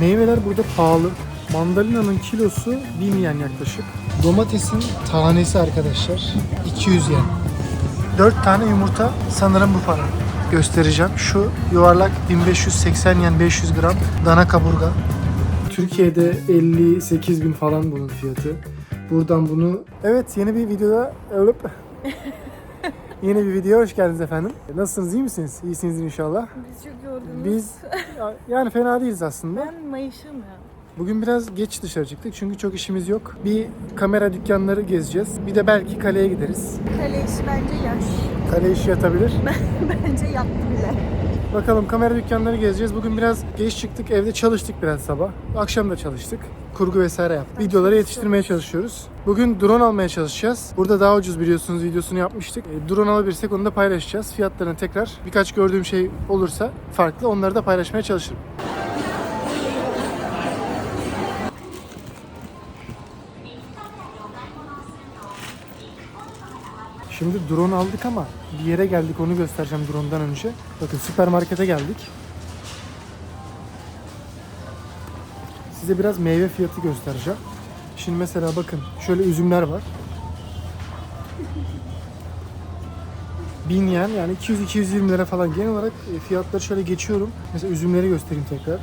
Meyveler burada pahalı. Mandalina'nın kilosu 1000 yen yaklaşık. Domatesin tanesi arkadaşlar 200 yen. 4 tane yumurta sanırım bu para. Göstereceğim. Şu yuvarlak 1580 yen 500 gram dana kaburga. Türkiye'de 58 bin falan bunun fiyatı. Buradan bunu... Evet yeni bir videoda... Alıp... yeni bir videoya hoş geldiniz efendim. Nasılsınız iyi misiniz? İyisinizdir inşallah. Biz çok yorgunuz. Biz yani fena değiliz aslında. Ben mayışım ya. Bugün biraz geç dışarı çıktık çünkü çok işimiz yok. Bir kamera dükkanları gezeceğiz. Bir de belki kaleye gideriz. Kale işi bence yaş. Kale işi yatabilir. bence yattı bile. Bakalım kamera dükkanları gezeceğiz. Bugün biraz geç çıktık. Evde çalıştık biraz sabah. Akşam da çalıştık. Kurgu vesaire yaptık. Videoları yetiştirmeye çalışıyoruz. Bugün drone almaya çalışacağız. Burada daha ucuz biliyorsunuz videosunu yapmıştık. E, Drone alabilirsek onu da paylaşacağız. Fiyatlarını tekrar birkaç gördüğüm şey olursa farklı onları da paylaşmaya çalışırım. Şimdi drone aldık ama bir yere geldik onu göstereceğim drone'dan önce. Bakın süpermarkete geldik. Size biraz meyve fiyatı göstereceğim. Şimdi mesela bakın şöyle üzümler var. 1000 yen yani 200-220 lira falan genel olarak e, fiyatları şöyle geçiyorum. Mesela üzümleri göstereyim tekrar.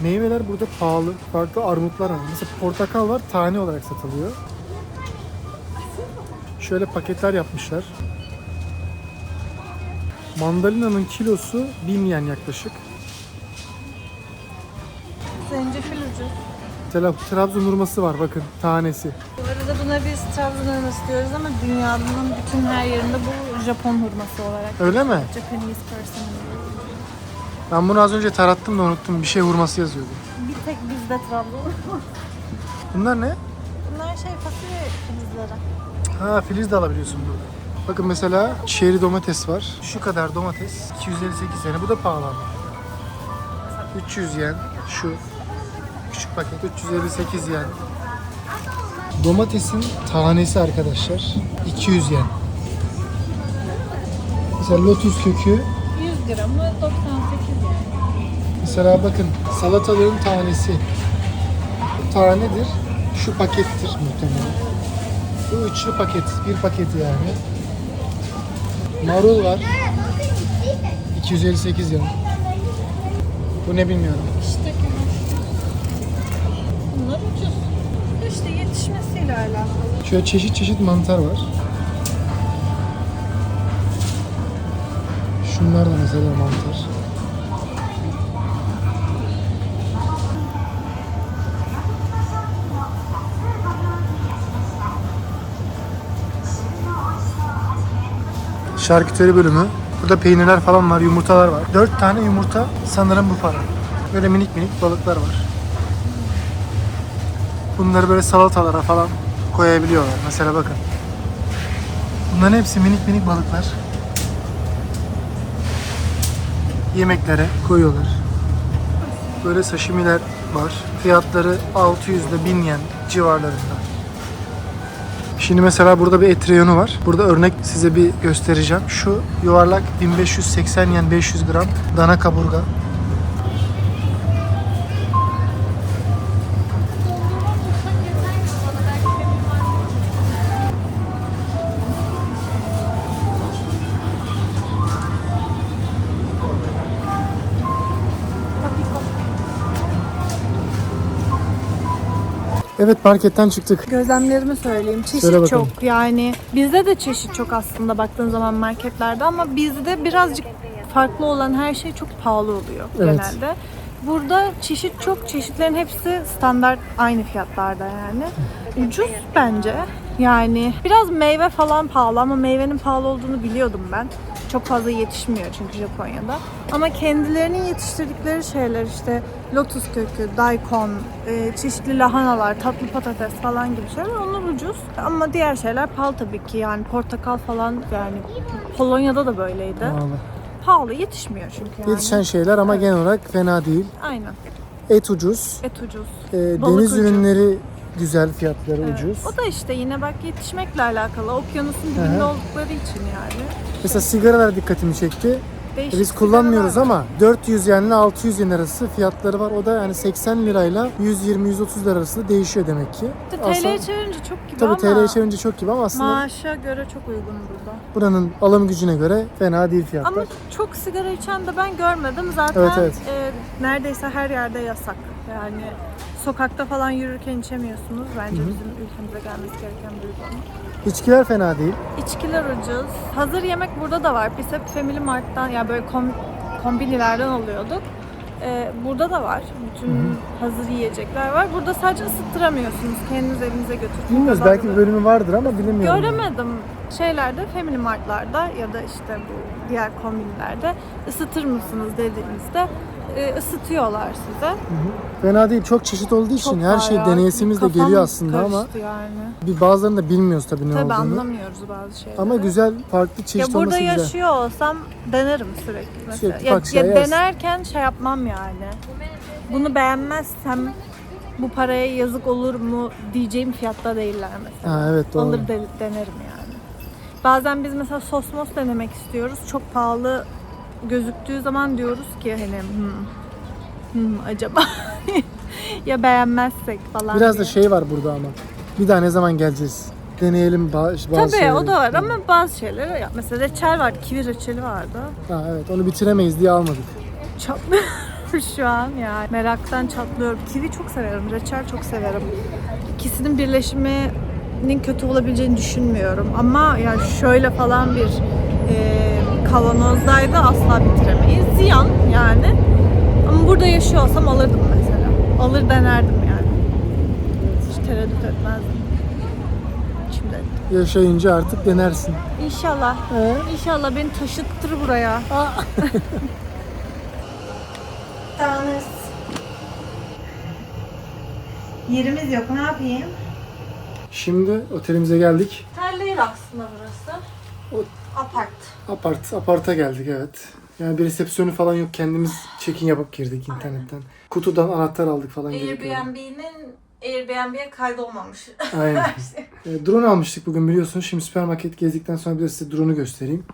Meyveler burada pahalı. Farklı armutlar var. Mesela portakal var tane olarak satılıyor. Şöyle paketler yapmışlar. Mandalina'nın kilosu 1000 yen yaklaşık. Zencefil ucuz. Mesela Trabzon hurması var bakın tanesi. Bu arada buna biz Trabzon hurması diyoruz ama dünyanın bütün her yerinde bu Japon hurması olarak. Öyle mi? Japanese person. Ben bunu az önce tarattım da unuttum. Bir şey hurması yazıyordu. Bir tek bizde Trabzon. Bunlar ne? Bunlar şey fasulye filizleri. Ha filiz de alabiliyorsun burada. Bakın mesela çeri domates var. Şu kadar domates 258 yen. Bu da pahalı ama. 300 yen. Şu küçük paket 358 yen. Domatesin tanesi arkadaşlar 200 yen. Mesela lotus kökü 100 gramı 98 yani. Mesela bakın salatalığın tanesi. Tanedir. Şu pakettir muhtemelen. Bu üçlü paket. Bir paketi yani. Marul var. 258 yen. Bu ne bilmiyorum. İşte Bunlar ucuz. İşte yetişmesiyle alakalı. Şöyle çeşit çeşit mantar var. Şunlar da mesela mantar. Şarküteri bölümü. Burada peynirler falan var, yumurtalar var. 4 tane yumurta sanırım bu para. Böyle minik minik balıklar var. Bunları böyle salatalara falan koyabiliyorlar. Mesela bakın. Bunların hepsi minik minik balıklar. Yemeklere koyuyorlar. Böyle sashimiler var. Fiyatları 600 ile 1000 yen civarlarında. Şimdi mesela burada bir et reyonu var. Burada örnek size bir göstereceğim. Şu yuvarlak 1580 yen 500 gram dana kaburga. Evet marketten çıktık. Gözlemlerimi söyleyeyim. Çeşit Söyle bakalım. çok. Yani bizde de çeşit çok aslında baktığın zaman marketlerde ama bizde birazcık farklı olan her şey çok pahalı oluyor Evet. genelde. Burada çeşit çok. Çeşitlerin hepsi standart aynı fiyatlarda yani. Ucuz bence. Yani biraz meyve falan pahalı ama meyvenin pahalı olduğunu biliyordum ben. Çok fazla yetişmiyor çünkü Japonya'da. Ama kendilerinin yetiştirdikleri şeyler işte lotus kökü, daikon, e, çeşitli lahanalar, tatlı patates falan gibi şeyler onlar ucuz. Ama diğer şeyler pahalı tabii ki yani portakal falan yani Polonya'da da böyleydi. Vallahi. Pahalı yetişmiyor çünkü yani. Yetişen şeyler ama genel olarak fena değil. Aynen. Et ucuz. Et ucuz. Balık deniz ucuz. ürünleri güzel, fiyatları Evet. ucuz. O da işte yine bak yetişmekle alakalı. Okyanusun dibinde hı. oldukları için yani. Mesela sigaralar dikkatimi çekti. Değişik Biz kullanmıyoruz var. ama 400 yen ile 600 yen arası fiyatları var. O da yani 80 lirayla 120-130 lira arasında değişiyor demek ki. İşte TL'ye çevirince çok gibi Tabii ama TL'ye çevirince çok gibi ama aslında maaşa göre çok uygun burada. buranın alım gücüne göre fena değil fiyatlar. Ama çok sigara içen de ben görmedim. Zaten Evet, evet. e, neredeyse her yerde yasak. Yani sokakta falan yürürken içemiyorsunuz. Bence Hı hı. bizim ülkemize gelmesi gereken bir uygulama. İçkiler fena değil. İçkiler ucuz. Hazır yemek burada da var. Biz hep Family Mart'tan yani böyle kom, kombinilerden alıyorduk. E, burada da var. Bütün hazır yiyecekler var. Burada sadece ısıttıramıyorsunuz. Kendiniz evinize götürüp. Bilmiyoruz belki bir bölümü vardır ama bilemiyorum. Göremedim şeylerde, Family Mart'larda ya da işte bu diğer kombinlerde ısıtır mısınız dediğinizde e, ısıtıyorlar size. Fena değil. Çok çeşit olduğu için Çok her var şey ya. deneyesimiz de Kafam geliyor aslında ama karıştı yani. bir bazılarını da bilmiyoruz tabii ne Tabii olduğunu. anlamıyoruz bazı şeyleri. Ama güzel, farklı çeşit Ya burada olması güzel. yaşıyor olsam denerim sürekli mesela. Sürekli ya, şey ya yersin. denerken şey yapmam yani. Bunu beğenmezsem bu paraya yazık olur mu diyeceğim fiyatta değiller mesela. Ha, evet doğru. Alır de- denerim yani. Bazen biz mesela sos mos denemek istiyoruz. Çok pahalı gözüktüğü zaman diyoruz ki hani hmm, hmm, acaba ya beğenmezsek falan Biraz diye. da şey var burada ama. Bir daha ne zaman geleceğiz? Deneyelim ba- bazı Tabii şeyleri. o da var ama bazı şeyleri ya mesela reçel var, kivi reçeli vardı. Ha, evet onu bitiremeyiz diye almadık. Çatlıyorum şu an yani. Meraktan çatlıyorum. Kivi çok severim, reçel çok severim. İkisinin birleşiminin kötü olabileceğini düşünmüyorum. Ama ya şöyle falan bir e, kavanozdaydı asla bitiremeyiz. Ziyan yani. Ama burada yaşıyor olsam alırdım mesela. Alır denerdim yani. Hiç tereddüt etmezdim. Şimdi Yaşayınca artık denersin. İnşallah. Ee? İnşallah beni taşıttır buraya. Tanrıs. Yerimiz yok. Ne yapayım? Şimdi otelimize geldik. Tel değil aslında burası. O- Apart. Apart, aparta geldik evet. Yani bir resepsiyonu falan yok. Kendimiz check-in yapıp girdik internetten. Kutudan anahtar aldık falan. Airbnb'nin Airbnb'ye kaydolmamış. Aynen. E, drone almıştık bugün biliyorsunuz. Şimdi süpermarket gezdikten sonra bir de size drone'u göstereyim.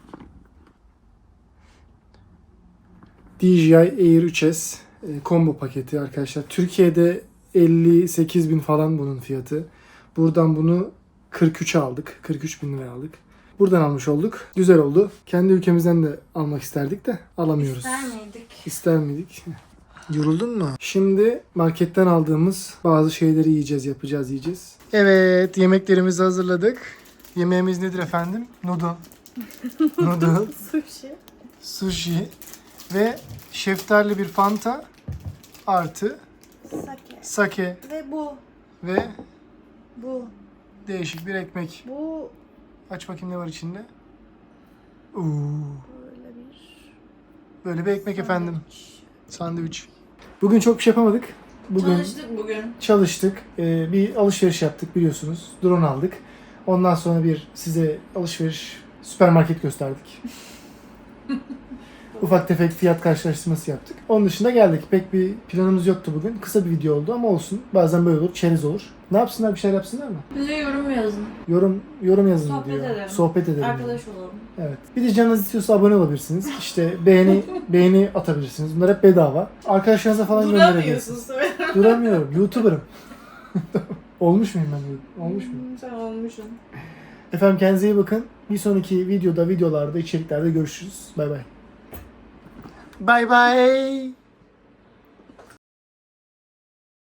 DJI Air 3S e, combo paketi arkadaşlar. Türkiye'de 58 bin falan bunun fiyatı. Buradan bunu 43 aldık. 43 bin liraya aldık. Buradan almış olduk. Güzel oldu. Kendi ülkemizden de almak isterdik de alamıyoruz. İster miydik? İster miydik? Yoruldun mu? Şimdi marketten aldığımız bazı şeyleri yiyeceğiz, yapacağız, yiyeceğiz. Evet, yemeklerimizi hazırladık. Yemeğimiz nedir efendim? Noodle. Noodle, Sushi. sushi ve şeftali bir fanta artı Sake. sake Ve bu. ve Bu. değişik bir ekmek. Bu Aç bakayım ne var içinde. Oo, böyle bir böyle bir ekmek efendim. Sandviç. Bugün çok bir şey yapamadık. Bugün Çalıştık bugün. çalıştık. Ee, bir alışveriş yaptık biliyorsunuz. Drone aldık. Ondan sonra bir size alışveriş süpermarket gösterdik. Ufak tefek fiyat karşılaştırması yaptık. Onun dışında geldik. Pek bir planımız yoktu bugün. Kısa bir video oldu ama olsun. Bazen böyle olur. Çerez olur. Ne yapsınlar? Bir şeyler yapsınlar mı? Bize yorum yazın. Yorum yorum yazın Sohbet diyor. edelim. Sohbet edelim. Arkadaş olalım. Evet. Bir de canınız istiyorsa abone olabilirsiniz. İşte beğeni beğeni atabilirsiniz. Bunlar hep bedava. Arkadaşlarınıza falan gönderebilirsiniz. Duramıyorsun. Duramıyorum. YouTuber'ım. Olmuş muyum ben? Olmuş muyum? Sen olmuşsun. Efendim kendinize iyi bakın. Bir sonraki videoda, videolarda, içeriklerde görüşürüz. Bay bay. Bay bay.